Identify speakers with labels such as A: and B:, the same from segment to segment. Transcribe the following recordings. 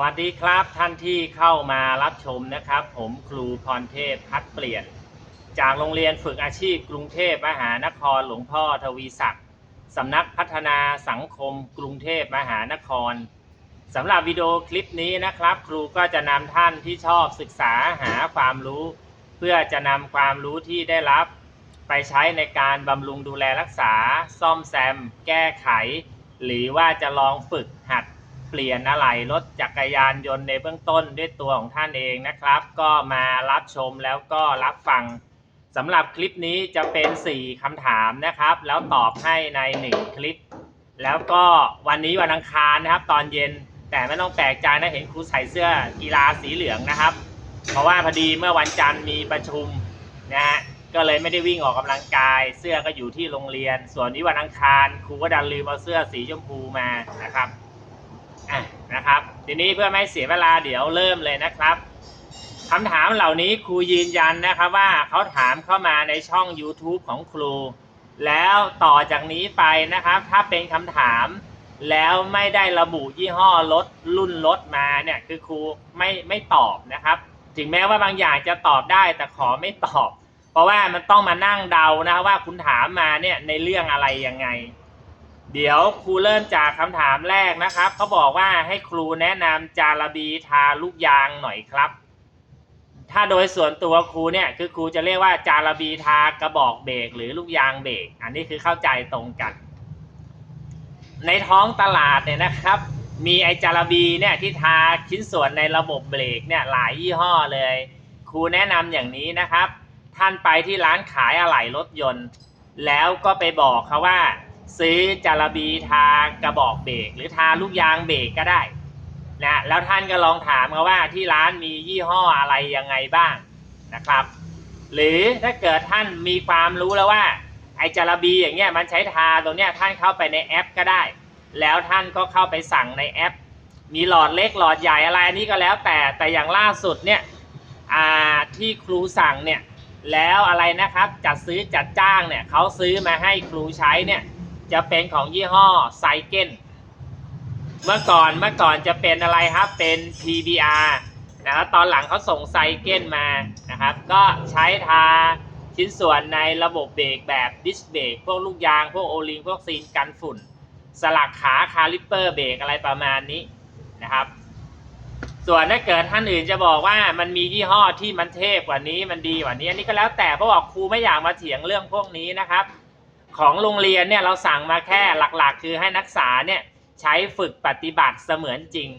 A: วัสดีครับท่านที่เข้ามารับชมนะครับ ผมครูพรเทพพัดเปลี่ยน จากโรงเรียนฝึกอาชีพกรุงเทพมหานครหลวงพ่อทวีศักดิ์สำนักพัฒนาสังคมกรุงเทพมหานครสำหรับวิดีโอคลิปนี้นะครับ ครูก็จะนำท่านที่ชอบศึกษาหาความรู้ เพื่อจะนำความรู้ที่ได้รับ ไปใช้ในการบำรุงดูแลรักษา ซ่อมแซม แก้ไข หรือว่าจะลองฝึกหัด เปลี่ยนอะไหล่รถจักรยานยนต์ในเบื้องต้นด้วยตัวของท่านเองนะครับ ก็มารับชมแล้วก็รับฟังสำหรับคลิปนี้จะเป็น 4คำถามนะครับ แล้วตอบให้ใน 1 คลิป แล้วก็วันนี้วันอังคารนะครับ ตอนเย็นแต่ไม่ต้องแปลกใจนะเห็นครูใส่เสื้อกีฬาสีเหลืองนะครับ เพราะว่าพอดีเมื่อวันจันทร์มีประชุมนะฮะก็เลยไม่ได้วิ่งออกกำลังกาย เสื้อก็อยู่ที่โรงเรียน ส่วนนี้วันอังคารครูก็ดันลืมเอาเสื้อสีชมพูมานะครับ นะครับ ทีนี้เพื่อไม่เสียเวลาเดี๋ยวเริ่มเลยนะครับคำถามเหล่านี้ครูยืนยันนะครับว่าเขาถามเข้ามาในช่อง YouTube ของครู แล้วต่อจากนี้ไปนะครับ ถ้าเป็นคำถามแล้วไม่ได้ระบุยี่ห้อรถรุ่นรถมาเนี่ยคือครูไม่ไม่ตอบนะครับ ถึงแม้ว่าบางอย่างจะตอบได้แต่ขอไม่ตอบ เพราะว่ามันต้องมานั่งเดานะว่าคุณถามมาเนี่ยในเรื่องอะไรยังไง เดี๋ยวครูเริ่มจากคำถามแรกนะครับเขาบอกว่าให้ครูแนะนำจาระบีทาลูกยางหน่อยครับ ถ้าโดยส่วนตัวครูเนี่ยคือครูจะเรียกว่าจาระบีทากระบอกเบรกหรือลูกยางเบรกอันนี้คือเข้าใจตรงกัน ในท้องตลาดเนี่ยนะครับ มีไอจาระบีเนี่ยที่ทาชิ้นส่วนในระบบเบรกเนี่ยหลายยี่ห้อเลย ครูแนะนำอย่างนี้นะครับ ท่านไปที่ร้านขายอะไหล่รถยนต์ แล้วก็ไปบอกเขาว่า ซื้อจาระบีทากระบอกเบรกหรือทาลูกยางเบรกก็ได้นะแล้วท่านก็ลองถามเขาว่าที่ร้านมียี่ห้ออะไรยังไงบ้างนะครับ หรือถ้าเกิดท่านมีความรู้แล้วว่า ไอจาระบีอย่างเงี้ยมันใช้ทาตรงเนี้ยท่านเข้าไปในแอปก็ได้ แล้วท่านก็เข้าไปสั่งในแอป มีหลอดเล็กหลอดใหญ่อะไรอันนี้ก็แล้วแต่แต่อย่างล่าสุดเนี่ยอ่าที่ครูสั่งเนี่ยแล้วอะไรนะครับจัดซื้อจัดจ้างเนี่ยเขาซื้อมาให้ครูใช้เนี่ย จะเป็นของยี่ห้อไซเกิลเมื่อก่อนเมื่อก่อนจะเป็นอะไรครับเป็น PBR นะครับตอนหลังเขาส่งไซเกิลมานะครับ ก็ใช้ทาชิ้นส่วนในระบบเบรกแบบดิสเบรกพวกลูกยาง พวกโอลิงพวกซีนกันฝุ่น สลักขาคาลิปเปอร์เบรกอะไรประมาณนี้นะครับ ส่วนถ้าเกิดท่านอื่นจะบอกว่ามันมียี่ห้อที่มันเทพกว่านี้มันดีกว่านี้อันนี้ก็แล้วแต่เพราะว่าครูไม่อยากมาเถียงเรื่องพวกนี้นะครับ ของโรงเรียนเนี่ยเราสั่งมาแค่หลักๆ คือให้นักศึกษาเนี่ยใช้ฝึกปฏิบัติเสมือนจริง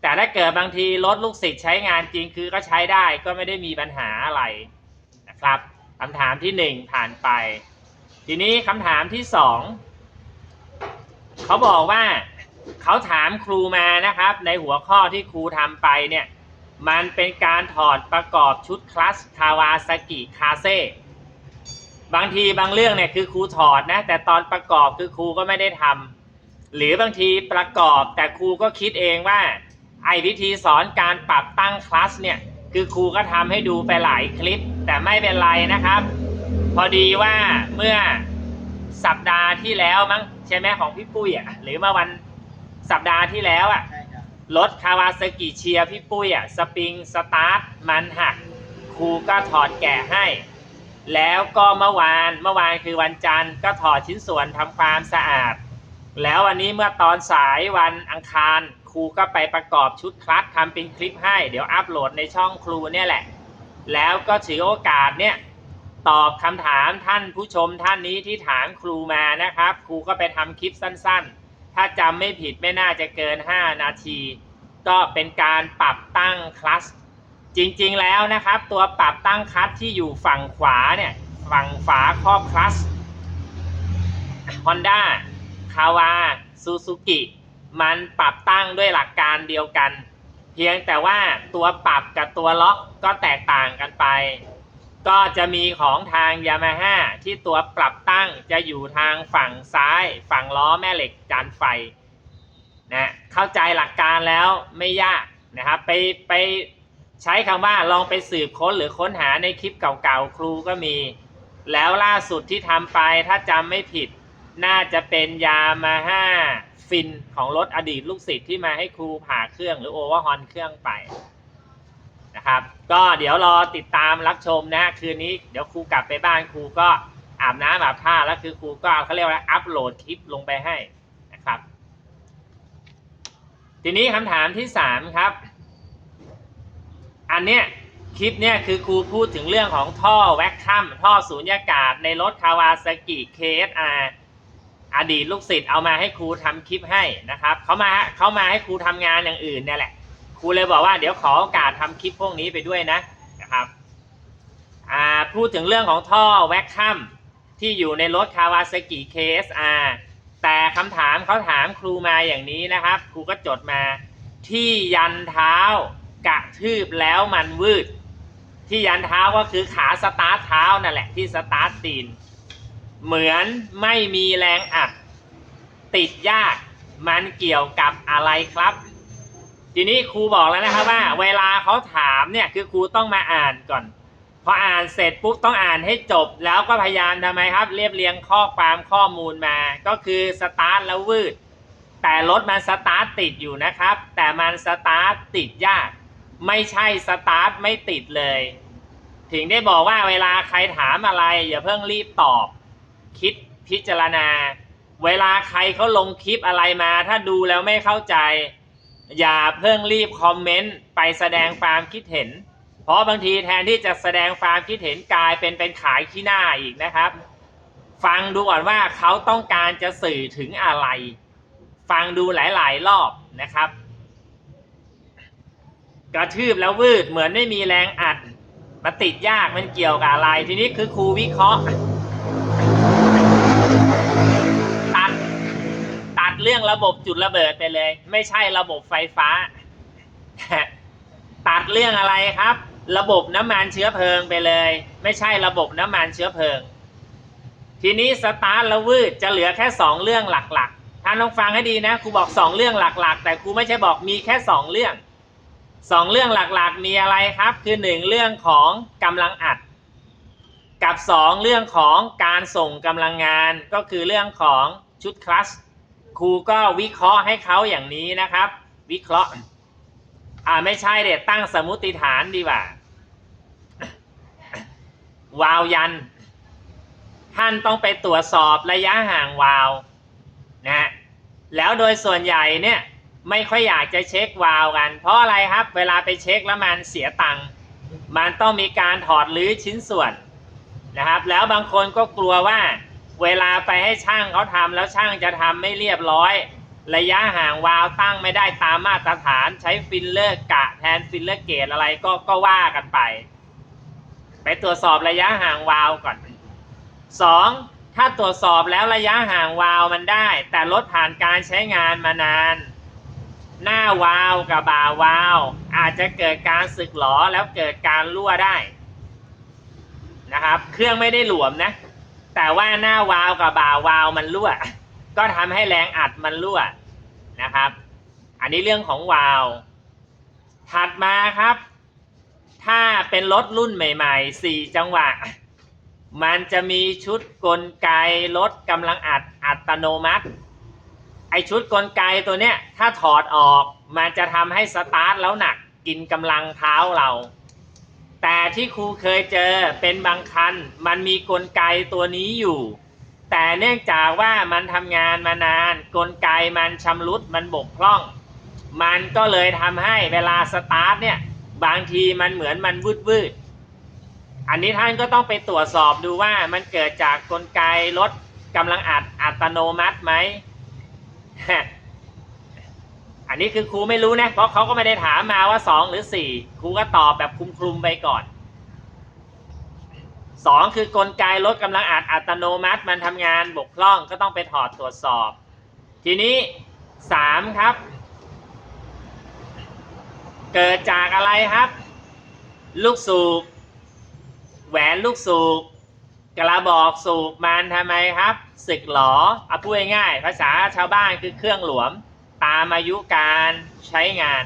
A: แต่ถ้าเกิดบางทีรถลูกศิษย์ใช้งานจริงคือก็ใช้ได้ก็ไม่ได้มีปัญหาอะไรนะครับคำถามที่หนึ่งผ่านไป ทีนี้คำถามที่สองเขาบอกว่าเขาถามครูมานะครับ ในหัวข้อที่ครูทำไปเนี่ยมันเป็นการถอดประกอบชุดคลาสคาวาซากิคาเซ บางทีบางเรื่องเนี่ยคือครูถอดนะ แต่ตอนประกอบคือครูก็ไม่ได้ทำหรือบางทีประกอบแต่ครูก็คิดเองว่าไอ้วิธีสอนการปรับตั้งคลาสเนี่ยคือครูก็ทำให้ดูไปหลายคลิป แต่ไม่เป็นไรนะครับ พอดีว่าเมื่อสัปดาห์ที่แล้วมั้งใช่ไหมของพี่ปุ้ยอะหรือเมื่อวันสัปดาห์ที่แล้วอะ
B: ใช่ครับ
A: รถคาวาซากิเชียร์พี่ปุ้ยอะสปริงสตาร์ทมันหักครูก็ถอดแกะให้ แล้วก็เมื่อวานเมื่อวานคือวันจันทร์ก็ถอดชิ้นส่วนทำความสะอาด แล้ววันนี้เมื่อตอนสายวันอังคารครูก็ไปประกอบชุดคลัตช์ทำเป็นคลิปให้ เดี๋ยวอัปโหลดในช่องครูเนี่ยแหละ แล้วก็ถือโอกาสเนี่ยตอบคำถามท่านผู้ชมท่านนี้ที่ถามครูมานะครับ ครูก็ไปทำคลิปสั้นๆ ถ้าจำไม่ผิดไม่น่าจะเกิน 5 นาที ก็เป็นการปรับตั้งคลัตช์ จริงๆแล้วนะครับ ตัวปรับตั้งคัตที่อยู่ฝั่งขวาเนี่ย ฝั่งฝาครอบคลัตช์ Honda คาวาซูซูกิมันปรับตั้งด้วยหลักการเดียวกัน เพียงแต่ว่าตัวปรับกับตัวล็อกก็แตกต่างกันไป ก็จะมีของทางยามาฮ่าที่ตัวปรับตั้งจะอยู่ทางฝั่งซ้าย ฝั่งล้อแม่เหล็กจานไฟนะเข้าใจหลักการแล้วไม่ยากนะครับไปไป ใช้คำว่าลองไปสืบค้นหรือค้นหาในคลิปเก่าๆครูก็มี แล้วล่าสุดที่ทำไปถ้าจำไม่ผิด น่าจะเป็นยามาฮ่าฟินของรถอดีตลูกศิษย์ที่มาให้ครูผ่าเครื่องหรือโอเวอร์ฮอนเครื่องไปนะครับ ก็เดี๋ยวรอติดตามรับชมนะคืนนี้เดี๋ยวครูกลับไปบ้านครูก็อาบน้ำอาบท่าแล้วคือครูก็เขาเรียกว่าอัปโหลดคลิปลงไปให้นะครับ ทีนี้คำถามที่สามครับ อันเนี้ยคลิปเนี้ยคือครูพูดถึงเรื่องของท่อแว็กคัมท่อสูญญากาศในรถคาวาซากิ KSR อดีตลูกศิษย์เอามาให้ครูทำคลิปให้นะครับเขามาเขามาให้ครูทำงานอย่างอื่นเนี่ยแหละ ครูเลยบอกว่าเดี๋ยวขอโอกาสทำคลิปพวกนี้ไปด้วยนะนะครับอ่าพูดถึงเรื่องของท่อแว็กคัมที่อยู่ในรถคาวาซากิ KSR แต่คำถามเขาถามครูมาอย่างนี้นะครับ ครูก็จดมาที่ยันเท้า กระทืบแล้วมันวืด ที่ยันเท้าก็คือขาสตาร์ทเท้านั่นแหละที่สตาร์ทตีน เหมือนไม่มีแรงอัด ติดยากมันเกี่ยวกับอะไรครับ ทีนี้ครูบอกแล้วนะครับว่า เวลาเขาถามเนี่ยคือครูต้องมาอ่านก่อนพออ่านเสร็จปุ๊บต้องอ่านให้จบแล้วก็พยายามทำไมครับ เรียบเรียงข้อความข้อมูลมา ก็คือสตาร์ทแล้ววืดแต่รถมันสตาร์ทติดอยู่นะครับ แต่มันสตาร์ทติดยาก ไม่ใช่สตาร์ทไม่ติดเลย ถึงได้บอกว่าเวลาใครถามอะไร อย่าเพิ่งรีบตอบ คิดพิจารณา เวลาใครเขาลงคลิปอะไรมา ถ้าดูแล้วไม่เข้าใจ อย่าเพิ่งรีบคอมเมนต์ไปแสดงความคิดเห็น เพราะบางทีแทนที่จะแสดงความคิดเห็นกลายเป็นเป็นขายขี้หน้าอีกนะครับ ฟังดูก่อนว่าเขาต้องการจะสื่อถึงอะไร ฟังดูหลาย ๆ รอบนะครับ กระทืบแล้ววืดเหมือนไม่มีแรงอัดมาติดยากมันเกี่ยวกับอะไร ทีนี้คือครูวิเคราะห์ ตัดตัดเรื่องระบบจุดระเบิดไปเลย ไม่ใช่ระบบไฟฟ้า ตัดเรื่องอะไรครับ ระบบน้ำมันเชื้อเพลิงไปเลย ไม่ใช่ระบบน้ำมันเชื้อเพลิง ทีนี้สตาร์ทแล้ววืดจะเหลือแค่สองเรื่องหลักๆท่านต้องฟังให้ดีนะครูบอกสองเรื่องหลัก ๆ แต่ครูไม่ใช่บอกมีแค่สองเรื่อง สองเรื่องหลักๆ มีอะไรครับ คือหนึ่งเรื่องของกำลังอัด กับสองเรื่องของการส่งกำลังงาน ก็คือเรื่องของชุดคลัสครูก็วิเคราะห์ให้เขาอย่างนี้นะครับ วิเคราะห์ อ่าไม่ใช่เด็ดตั้งสมมติฐานดีกว่าวาล์วยัน ท่านต้องไปตรวจสอบระยะห่างวาล์วนะแล้วโดยส่วนใหญ่เนี่ย ไม่ค่อยอยากจะเช็ควาล์วกัน เพราะอะไรครับ เวลาไปเช็คแล้วมันเสียตังค์มันต้องมีการถอดรื้อชิ้นส่วนนะครับ แล้วบางคนก็กลัวว่า เวลาไปให้ช่างเขาทำแล้วช่างจะทำไม่เรียบร้อย ระยะห่างวาล์วตั้งไม่ได้ตามมาตรฐานใช้ฟิลเลอร์กะแทนฟิลเลอร์เกตอะไรก็ก็ว่ากันไป ไปตรวจสอบระยะห่างวาล์วก่อนสองถ้าตรวจสอบแล้วระยะห่างวาล์วมันได้ แต่รถผ่านการใช้งานมานาน หน้าวาวกับบ่าวาว อาจจะเกิดการสึกหรอแล้วเกิดการรั่วได้นะครับ เครื่องไม่ได้หลวมนะ แต่ว่าหน้าวาวกับบ่าวาวมันรั่ว ก็ทำให้แรงอัดมันรั่วนะครับ อันนี้เรื่องของวาว ถัดมาครับ ถ้าเป็นรถรุ่นใหม่ๆสี่จังหวะ มันจะมีชุดกลไกลดกำลังอัดอัตโนมัติ ไอชุดกลไกตัวเนี้ยถ้าถอดออกมันจะทำให้สตาร์ทแล้วหนักกินกำลังเท้าเรา แต่ที่ครูเคยเจอเป็นบางคัน มันมีกลไกตัวนี้อยู่ แต่เนื่องจากว่ามันทำงานมานาน กลไกมันชำรุดมันบกพร่อง มันก็เลยทำให้เวลาสตาร์ทเนี่ยบางทีมันเหมือนมันวืดวืดอันนี้ท่านก็ต้องไปตรวจสอบดูว่ามันเกิดจากกลไกลดกำลังอัดอัตโนมัติไหม อันนี้คือครูไม่รู้นะ เพราะเขาก็ไม่ได้ถามมาว่าสองหรือสี่ครูก็ตอบแบบคลุมๆไปก่อนสองคือกลไกลดกำลังอัดอัตโนมัติมันทำงานบกพร่องก็ต้องไปถอดตรวจสอบ ทีนี้สามครับ เกิดจากอะไรครับ ลูกสูบแหวนลูกสูบ กระบอกสูบมันทำไมครับสึกหรอเอาพูดง่ายๆภาษาชาวบ้านคือเครื่องหลวม ตามอายุการใช้งาน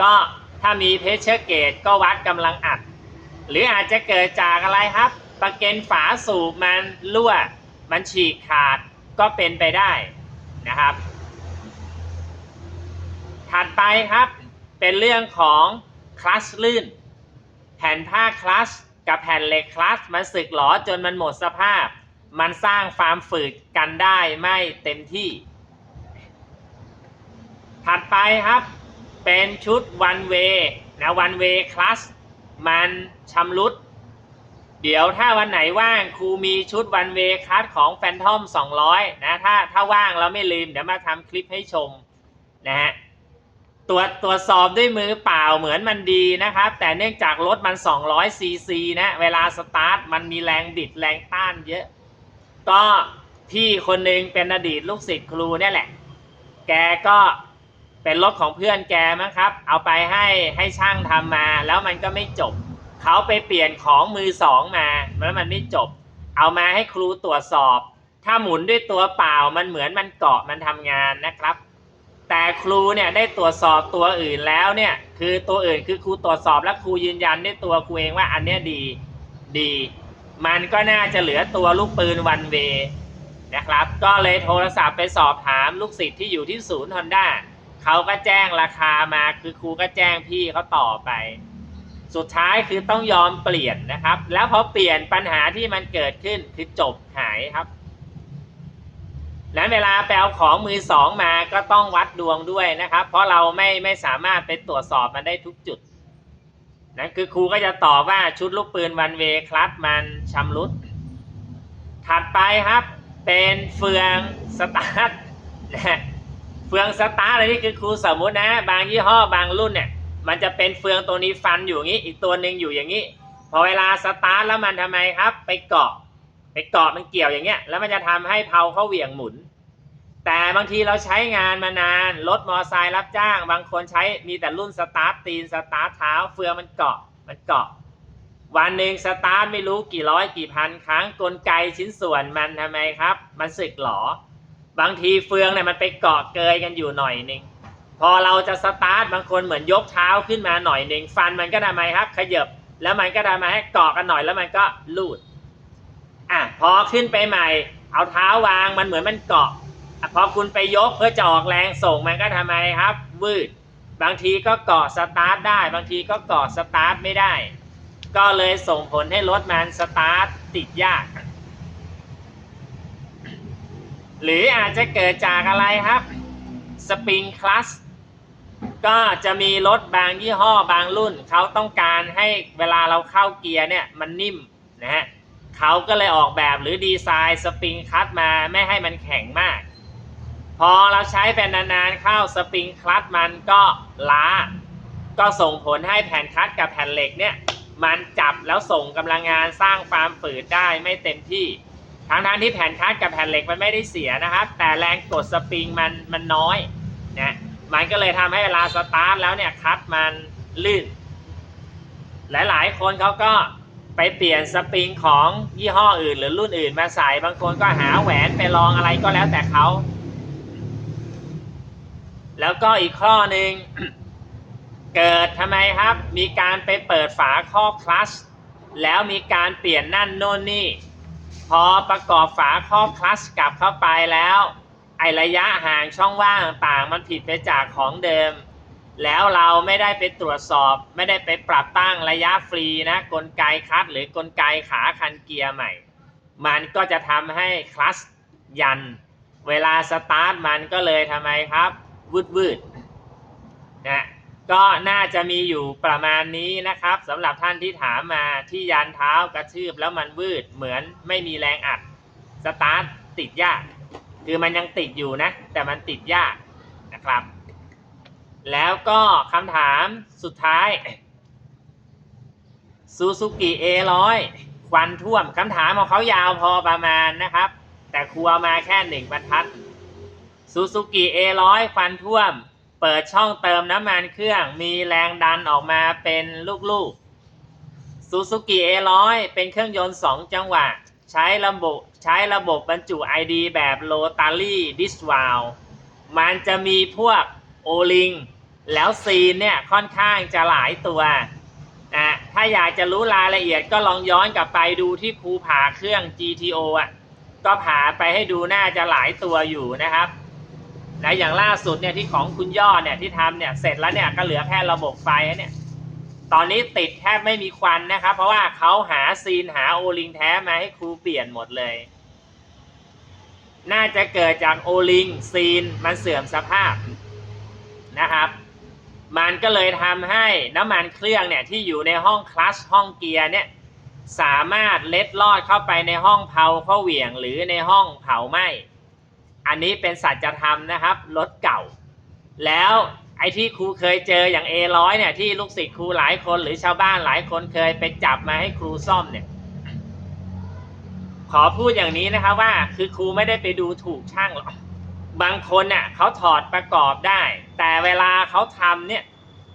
A: ก็ถ้ามีเพชเชอร์เกตก็วัดกำลังอัด หรืออาจจะเกิดจากอะไรครับตะเกนฝาสูบมันรั่ว มันฉีกขาดก็เป็นไปได้นะครับ ถัดไปครับเป็นเรื่องของคลัชลื่น แผ่นผ้าคลัช กับแผ่นเหล็กคลัชมันสึกหรอจนมันหมดสภาพ มันสร้างความฝืดกันได้ไม่เต็มที่ ถัดไปครับ เป็นชุด one way นะ one way class มันชำรุด เดี๋ยวถ้าวันไหนว่างครูมีชุด one way class ของ Phantom 200 นะ ถ้าถ้าว่างแล้วไม่ลืม เดี๋ยวมาทำคลิปให้ชมนะฮะ ตรวจตรวจสอบด้วยมือเปล่าเหมือนมันดีนะครับ แต่เนื่องจากรถมัน 200 ซีซีนะเวลาสตาร์ทมันมีแรงบิดแรงต้านเยอะ ก็พี่คนหนึ่งเป็นอดีตลูกศิษย์ครูเนี่ยแหละ แกก็เป็นรถของเพื่อนแกมั้งครับ เอาไปให้ให้ช่างทำมาแล้วมันก็ไม่จบ เขาไปเปลี่ยนของมือสองมาแล้วมันไม่จบ เอามาให้ครูตรวจสอบ ถ้าหมุนด้วยตัวเปล่ามันเหมือนมันเกาะมันทำงานนะครับ แต่ครูเนี่ยได้ตรวจสอบตัวอื่นแล้วเนี่ยคือตัวอื่นคือครูตรวจสอบและครูยืนยันด้วยตัวครูเองว่าอันเนี้ยดีดี มันก็น่าจะเหลือตัวลูกปืนวันเวนะครับ ก็เลยโทรศัพท์ไปสอบถามลูกศิษย์ที่อยู่ที่ศูนย์ฮอนด้าเขาก็แจ้งราคามาคือครูก็แจ้งพี่เขาต่อไป สุดท้ายคือต้องยอมเปลี่ยนนะครับ แล้วพอเปลี่ยนปัญหาที่มันเกิดขึ้นคือจบหายครับ นั้นเวลาไปเอาของมือสองมาก็ต้องวัดดวงด้วยนะครับ เพราะเราไม่ไม่สามารถไปตรวจสอบมันได้ทุกจุดนั่นคือครูก็จะตอบว่าชุดลูกปืนวันเวคลัตมันชำรุด ถัดไปครับ เป็นเฟืองสตาร์ทนะเฟืองสตาร์ทอะไรนี่คือครูสมมุตินะ บางยี่ห้อบางรุ่นเนี่ย มันจะเป็นเฟืองตัวนี้ฟันอยู่อย่างนี้ อีกตัวหนึ่งอยู่อย่างนี้ พอเวลาสตาร์ทแล้วมันทำไมครับ ไปเกาะ เกาะมันเกี่ยวอย่างเงี้ยแล้วมันจะทำให้เพาเขาเหวี่ยงหมุน แต่บางทีเราใช้งานมานานรถมอไซค์รับจ้าง บางคนใช้มีแต่รุ่นสตาร์ทตีนสตาร์ทเท้าเฟืองมันเกาะมันเกาะ วันหนึ่งสตาร์ทไม่รู้กี่ร้อยกี่พันครั้งกลไกชิ้นส่วนมันทำไมครับ มันสึกหรอบางทีเฟืองเนี่ยมันไปเกาะเกยกันอยู่หน่อยนึงพอเราจะสตาร์ทบางคนเหมือนยกเท้าขึ้นมาหน่อยหนึ่งฟันมันก็ทำไมครับ ขยับแล้วมันก็ทำมให้เกาะกันหน่อยแล้วมันก็ลูด อะพอขึ้นไปใหม่ เอาเท้าวางมันเหมือนมันเกาะพอคุณไปยกเพื่อจะออกแรงส่งมันก็ทำไมครับ วืด บางทีก็เกาะสตาร์ทได้ บางทีก็เกาะสตาร์ทไม่ได้ ก็เลยส่งผลให้รถมันสตาร์ทติดยาก หรืออาจจะเกิดจากอะไรครับ สปริงคลัสก็จะมีรถบางยี่ห้อบางรุ่น เขาต้องการให้เวลาเราเข้าเกียร์เนี่ยมันนิ่มนะฮะ เขาก็เลยออกแบบหรือดีไซน์สปริงคลัตมาไม่ให้มันแข็งมาก พอเราใช้เป็นนานๆเข้าสปริงคลัตมันก็ล้า ก็ส่งผลให้แผ่นคลัตกับแผ่นเหล็กเนี่ยมันจับแล้วส่งกำลังงานสร้างความฝืดได้ไม่เต็มที่ทั้งทางๆที่แผ่นคลัตกับแผ่นเหล็กมันไม่ได้เสียนะครับ แต่แรงกดสปริงมันมันน้อยนะมันก็เลยทำให้เวลาสตาร์ทแล้วเนี่ยคลัตมันลื่น หลายๆคนเขาก็ ไปเปลี่ยนสปริงของยี่ห้ออื่น หรือรุ่นอื่นมาใส่บางคนก็หาแหวนไปลองอะไรก็แล้วแต่เขาแล้วก็อีกข้อหนึ่งเกิดทำไมครับ มีการไปเปิดฝาครอบคลัชแล้วมีการเปลี่ยนนั่นโน่นนี่ พอประกอบฝาครอบคลัชกลับเข้าไปแล้ว ไอระยะห่างช่องว่างต่างมันผิดไปจากของเดิม แล้วเราไม่ได้ไปตรวจสอบ ไม่ได้ไปปรับตั้งระยะฟรีนะกลไกคลัตช์หรือกลไกขาคันเกียร์ใหม่ มันก็จะทำให้คลัตช์ยัน เวลาสตาร์ทมันก็เลยทำไมครับวืดวืดๆนะก็น่าจะมีอยู่ประมาณนี้นะครับสำหรับท่านที่ถามมาที่ยันเท้ากระชืบแล้วมันวืดเหมือนไม่มีแรงอัดสตาร์ทติดยาก คือมันยังติดอยู่นะ แต่มันติดยากนะครับ แล้วก็คำถามสุดท้ายซูซูกิ A100 ควันท่วมคำถามของเขายาวพอประมาณนะครับ แต่ครัวมาแค่หนึ่งบรรทัดซูซูกิ A100 ควันท่วม เปิดช่องเติมน้ำมันเครื่อง มีแรงดันออกมาเป็นลูกๆซูซูกิ A100 เป็นเครื่องยนต์ 2 จังหวะ ใช้ระบบใช้ระบบบรรจุ ID แบบโ o ตารี่ดิสวาลมันจะมีพวก โอลิงแล้วซีนเนี่ยค่อนข้างจะหลายตัวนะถ้าอยากจะรู้รายละเอียดก็ลองย้อนกลับไปดูที่ครูผ่าเครื่อง GTO อะก็ผ่าไปให้ดูน่าจะหลายตัวอยู่นะครับและอย่างล่าสุดเนี่ยที่ของคุณย่อเนี่ยที่ทำเนี่ยเสร็จแล้วเนี่ยก็เหลือแค่ระบบไฟเนี่ยตอนนี้ติดแทบไม่มีควันนะครับ เพราะว่าเขาหาซีนหาโอลิงแท้มาให้ครูเปลี่ยนหมดเลย น่าจะเกิดจากโอลิงซีนมันเสื่อมสภาพ มันก็เลยทำให้น้ำมันเครื่องเนี่ยที่อยู่ในห้องคลัชห้องเกียร์เนี่ยสามารถเล็ดลอดเข้าไปในห้องเผาเข้าเหวี่ยงหรือในห้องเผาไหม้อันนี้เป็นสัจธรรมนะครับรถเก่า แล้วไอ้ที่ครูเคยเจออย่าง A100 เนี่ยที่ลูกศิษย์ครูหลายคนหรือชาวบ้านหลายคนเคยไปจับมาให้ครูซ่อมเนี่ยขอพูดอย่างนี้นะครับว่าคือครูไม่ได้ไปดูถูกช่างหรอกบางคนน่ะเขาถอดประกอบได้ แต่เวลาเขาทำเนี่ย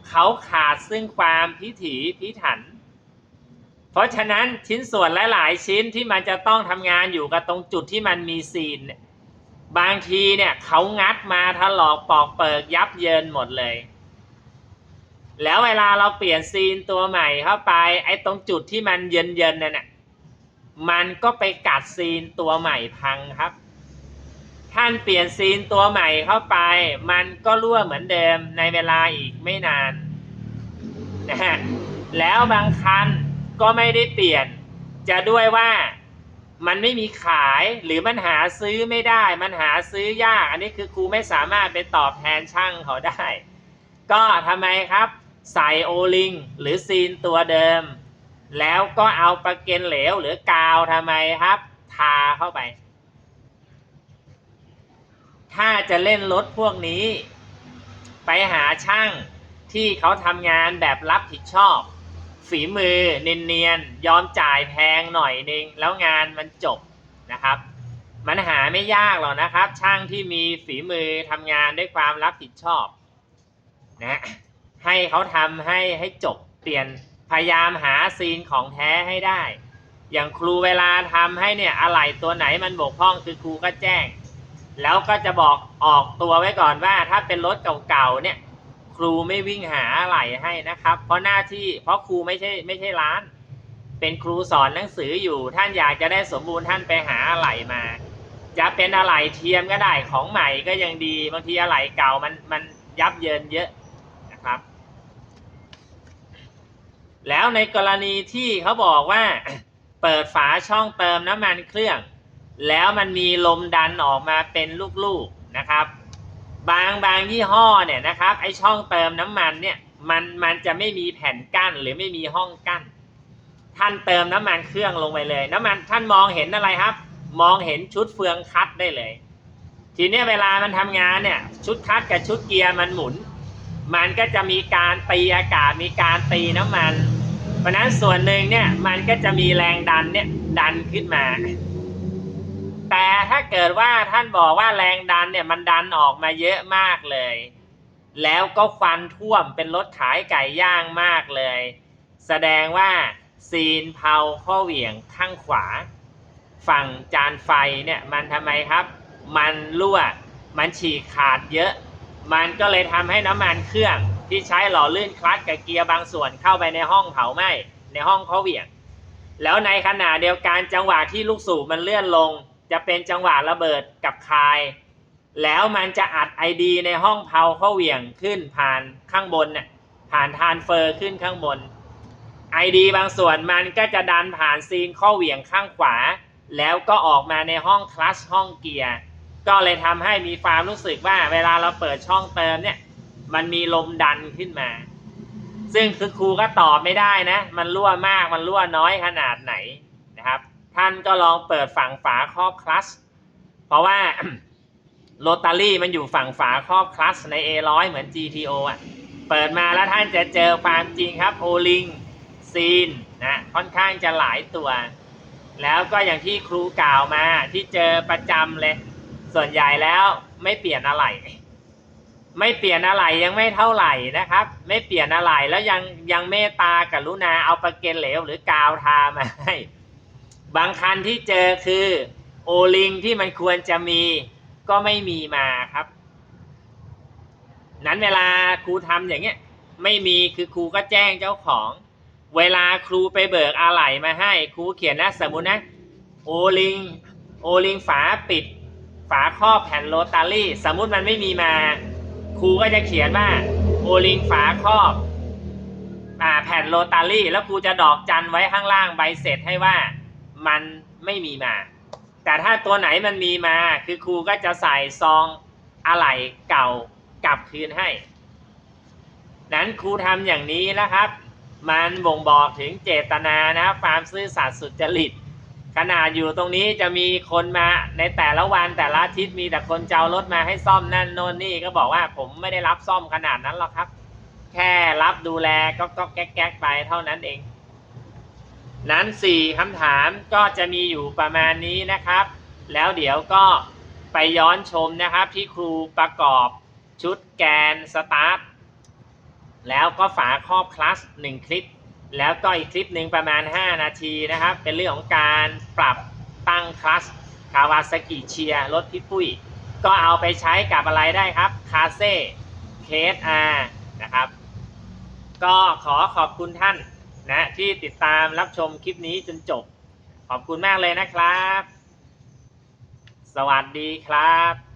A: เขาขาดซึ่งความพิถีพิถัน เพราะฉะนั้นชิ้นส่วนหลาย ๆ ชิ้นที่มันจะต้องทำงานอยู่กับตรงจุดที่มันมีซีน บางทีเนี่ยเขางัดมาถลอกปอกเปิกยับเยินหมดเลย แล้วเวลาเราเปลี่ยนซีนตัวใหม่เข้าไปไอ้ตรงจุดที่มันเยินเยินๆนั่นน่ะมันก็ไปกัดซีนตัวใหม่พังครับ ท่านเปลี่ยนซีนตัวใหม่เข้าไป มันก็รั่วเหมือนเดิมในเวลาอีกไม่นานนะฮะแล้วบางคันก็ไม่ได้เปลี่ยน จะด้วยว่ามันไม่มีขายหรือมันหาซื้อไม่ได้ มันหาซื้อยาก อันนี้คือครูไม่สามารถไปตอบแทนช่างเขาได้ ก็ทำไมครับ ใส่โอลิงหรือซีนตัวเดิม แล้วก็เอาประเก็นเหลวหรือกาวทำไมครับ ทาเข้าไป ถ้าจะเล่นรถพวกนี้ ไปหาช่างที่เขาทำงานแบบรับผิดชอบ ฝีมือเนียนๆยอมจ่ายแพงหน่อยนึง แล้วงานมันจบนะครับ มันหาไม่ยากหรอกนะครับ ช่างที่มีฝีมือทำงานด้วยความรับผิดชอบนะให้เขาทำให้ให้จบเปลี่ยนพยายามหาซีนของแท้ให้ได้ อย่างครูเวลาทำให้เนี่ยอะไหล่ตัวไหนมันบกพร่องคือครูก็แจ้ง แล้วก็จะบอกออกตัวไว้ก่อนว่า ถ้าเป็นรถเก่าๆเนี่ย ครูไม่วิ่งหาอะไหล่ให้นะครับ เพราะหน้าที่เพราะครูไม่ใช่ไม่ใช่ร้าน เป็นครูสอนหนังสืออยู่ ท่านอยากจะได้สมบูรณ์ท่านไปหาอะไหล่มา จะเป็นอะไหล่เทียมก็ได้ของใหม่ก็ยังดีบางทีอะไหล่เก่ามันมันยับเยินเยอะนะครับ แล้วในกรณีที่เขาบอกว่า เปิดฝาช่องเติมน้ำมันเครื่อง แล้วมันมีลมดันออกมาเป็นลูกๆนะครับ บางบางยี่ห้อเนี่ยนะครับไอช่องเติมน้ำมันเนี่ยมันมันจะไม่มีแผ่นกั้นหรือไม่มีห้องกั้น ท่านเติมน้ำมันเครื่องลงไปเลย น้ำมันท่านมองเห็นอะไรครับ มองเห็นชุดเฟืองคัดได้เลย ทีนี้เวลามันทำงานเนี่ยชุดคัดกับชุดเกียร์มันหมุน มันก็จะมีการตีอากาศมีการตีน้ำมัน เพราะนั้นส่วนหนึ่งเนี่ยมันก็จะมีแรงดันเนี่ยดันขึ้นมา แต่ถ้าเกิดว่าท่านบอกว่าแรงดันเนี่ยมันดันออกมาเยอะมากเลย แล้วก็ควันท่วมเป็นรถขายไก่ย่างมากเลย แสดงว่าซีนเผาข้อเหวี่ยงข้างขวา ฝั่งจานไฟเนี่ยมันทำไมครับ มันรั่ว มันฉีกขาดเยอะ มันก็เลยทำให้น้ำมันเครื่องที่ใช้หล่อลื่นคลัตช์กับเกียร์บางส่วนเข้าไปในห้องเผาไหม้ในห้องข้อเหวี่ยง แล้วในขณะเดียวกันจังหวะที่ลูกสูบมันเลื่อนลง จะเป็นจังหวะระเบิดกับคาย แล้วมันจะอัดไอดีในห้องเผาเข้าเหวี่ยงขึ้นผ่านข้างบนเนี่ยผ่านทานเฟอร์ขึ้นข้างบนไอดีบางส่วนมันก็จะดันผ่านซีนข้อเหวี่ยงข้างขวา แล้วก็ออกมาในห้องคลัชห้องเกียร์ก็เลยทำให้มีความรู้สึกว่าเวลาเราเปิดช่องเติมเนี่ย มันมีลมดันขึ้นมา ซึ่งคือครูก็ตอบไม่ได้นะ มันรั่วมากมันรั่วน้อยขนาดไหน ท่านก็ลองเปิดฝั่งฝาครอบคลัชเพราะว่าโรตารี่มันอยู่ฝั่งฝาครอบคลัชใน A100 เหมือน GTO อะ เปิดมาแล้วท่านจะเจอความจริงครับโอลิงซีนนะค่อนข้างจะหลายตัว แล้วก็อย่างที่ครูกล่าวมาที่เจอประจำเลย ส่วนใหญ่แล้วไม่เปลี่ยนอะไร ไม่เปลี่ยนอะไรยังไม่เท่าไหร่นะครับ ไม่เปลี่ยนอะไรแล้วยังยังเมตตากรุณาเอาประเกนเหลวหรือกาวทามาให้ บางคันที่เจอคือโอลิงที่มันควรจะมีก็ไม่มีมาครับ นั้นเวลาครูทำอย่างเงี้ยไม่มีคือครูก็แจ้งเจ้าของ เวลาครูไปเบิกอะไหล่มาให้ ครูเขียนนะสมมุตินะโอลิงโอลิงฝาปิด ฝาครอบแผ่นโรตารี่ สมมุติมันไม่มีมา ครูก็จะเขียนว่าโอลิงฝาครอบอ่าแผ่นโรตารี่ แล้วครูจะดอกจันไว้ข้างล่างใบเสร็จให้ว่า มันไม่มีมา แต่ถ้าตัวไหนมันมีมา คือครูก็จะใส่ซองอะไหล่เก่ากลับคืนให้ นั้นครูทำอย่างนี้นะครับ มันบ่งบอกถึงเจตนานะความซื่อสัตย์สุจริตขนาดอยู่ตรงนี้จะมีคนมาในแต่ละวันแต่ละอาทิตย์มีแต่คนเจะเอารถมาให้ซ่อมนั่นโน่นนี่ก็บอกว่าผมไม่ได้รับซ่อมขนาดนั้นหรอกครับ แค่รับดูแลก็ก็แก๊กแก๊กไปเท่านั้นเอง นั้นสี่คำถามก็จะมีอยู่ประมาณนี้นะครับ แล้วเดี๋ยวก็ไปย้อนชมนะครับที่ครูประกอบชุดแกนสตาร์ทแล้วก็ฝาครอบคลัสหนึ่งคลิป แล้วก็อีกคลิปหนึ่งประมาณ 5 นาทีนะครับ เป็นเรื่องของการปรับตั้งคลัสคาวาซากิเชียรถพี่ปุ้ย ก็เอาไปใช้กับอะไรได้ครับคาเซ่เคสอานะครับ ก็ขอขอบคุณท่าน นะที่ติดตามรับชมคลิปนี้จนจบ ขอบคุณมากเลยนะครับ สวัสดีครับ